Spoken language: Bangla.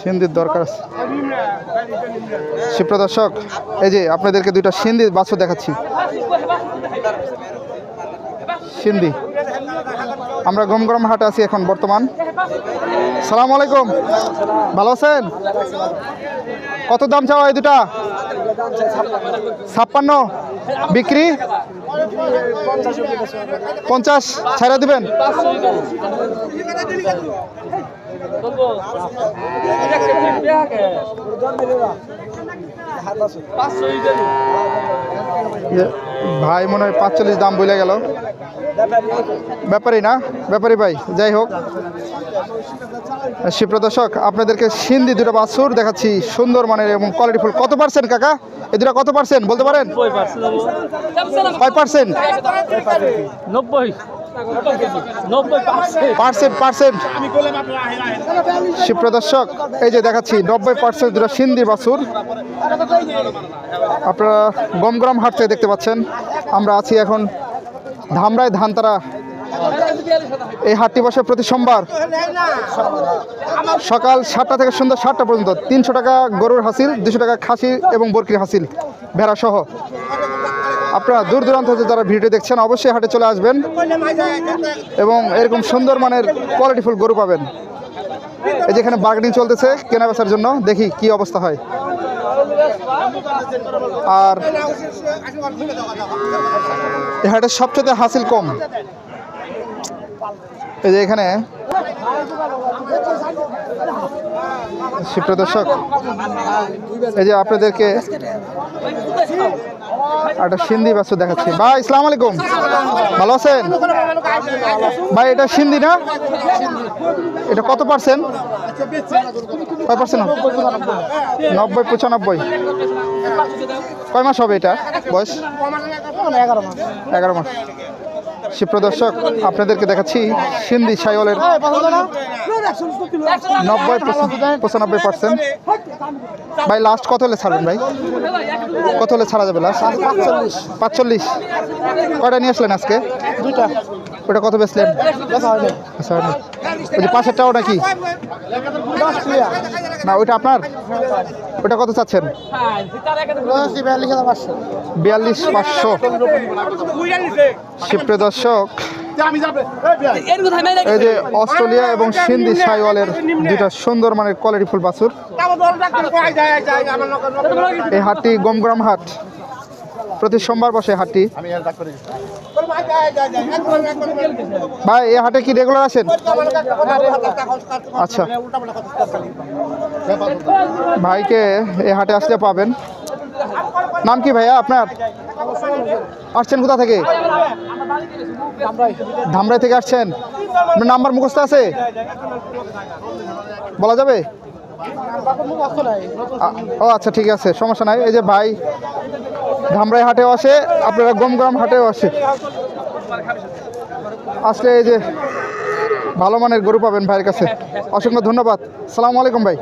সিন্ধির দরকার আছে। সুপ্রদর্শক এই যে আপনাদেরকে দুইটা সিন্ধি বাছুর দেখাচ্ছি। সিন্ধি আমরা গম গরম হাটে আছি এখন বর্তমান। সালাম আলাইকুম। ভালো আছেন? কত দাম চাওয়া এই দুটা? ছাপ্পান্ন। বিক্রি? পঞ্চাশ। ছাড়া দিবেন? ভাই মনে হয় পাঁচচল্লিশ দাম বলে গেল। ব্যাপারী না? ব্যাপারী ভাই যাই হোক। সুপ্রদর্শক আপনাদেরকে সিন্ধি দুটো বাছুর দেখাচ্ছি সুন্দর মানের এবং কোয়ালিটিফুল কত পার্সেন্ট কাকা? এই দুটো কত পার্সেন্ট বলতে পারেন? কয় পার্সেন্ট নব্বই। সুপ্রদর্শক এই যে দেখাচ্ছি, নব্বই পার্সেন্ট দুটো সিন্ধি বাছুর। আপনারা গমগ্রাম হাট থেকে দেখতে পাচ্ছেন, আমরা আছি এখন ধামরায় ধানতারা। এই হাটটি বসে প্রতি সোমবার সকাল সাতটা থেকে সন্ধ্যা সাতটা পর্যন্ত। তিনশো টাকা গরুর হাসিল, দুশো টাকা খাসি এবং বরকির হাসিল ভেড়া সহ আপনারা দূর দূরান্ত থেকে যারা ভিডিও দেখছেন, অবশ্যই হাটে চলে আসবেন এবং এরকম সুন্দর মানের কোয়ালিটিফুল গরু পাবেন। এই যেখানে বার্গেনিং চলতেছে কেনা বেচার জন্য, দেখি কি অবস্থা হয়। আর হাটের সবচেয়ে হাসিল কম। এই যে এখানে সুপ্রদর্শক এই যে আপনাদেরকে একটা সিন্ধি বাচ্চা দেখাচ্ছি। ভাই ইসলাম আলাইকুম। ভালো আছেন? ভাই, এটা সিন্ধি না? এটা কত পার্সেন্ট? কয় পার্সেন্ট নব্বই, পঁচানব্বই। কয় মাস হবে এটা? বয়স? এগারো মাস এগারো মাস। সুপ্রদর্শক, আপনাদেরকে দেখাচ্ছি সিন্ধি সাইওয়ালের নব্বই পঁচানব্বই পার্সেন্ট ভাই লাস্ট কত হলে ছাড়বেন ভাই? কত হলে ছাড়া যাবে লাস্ট পাঁচচল্লিশ। পাঁচচল্লিশ। কয়টা নিয়ে আসলেন আজকে? ওটা কত বেচলেন? আচ্ছা হয়নি। ওই যে পাশেরটাও নাকি দশ না, ওইটা আপনার? ওটা কত চাচ্ছেন? বিয়াল্লিশ পাঁচশো। সুপ্রিয় দর্শক, এই যে অস্ট্রেলিয়া এবং সিন্ধি সাইওয়ালের দুইটা সুন্দর মানের কোয়ালিটি ফুল বাছুর। এই হাটটি গমগ্রাম হাট। প্রতি সোমবার বসে হাটটি। ভাই, এই হাটে কি রেগুলার আছেন আচ্ছা। ভাইকে এই হাটে আসলে পাবেন। নাম কি ভাইয়া আপনার? আসছেন কোথা থেকে? ধামরাই থেকে আসছেন। নাম্বার মুখস্থ আছে? বলা যাবে? ও আচ্ছা ঠিক আছে, সমস্যা নাই। এই যে ভাই ধামরাই হাটেও আসে, আপনারা গমগ্রাম হাটেও আসে। আসলে এই যে ভালো মানের গরু পাবেন ভাইয়ের কাছে। অসংখ্য ধন্যবাদ। সালামু আলাইকুম ভাই।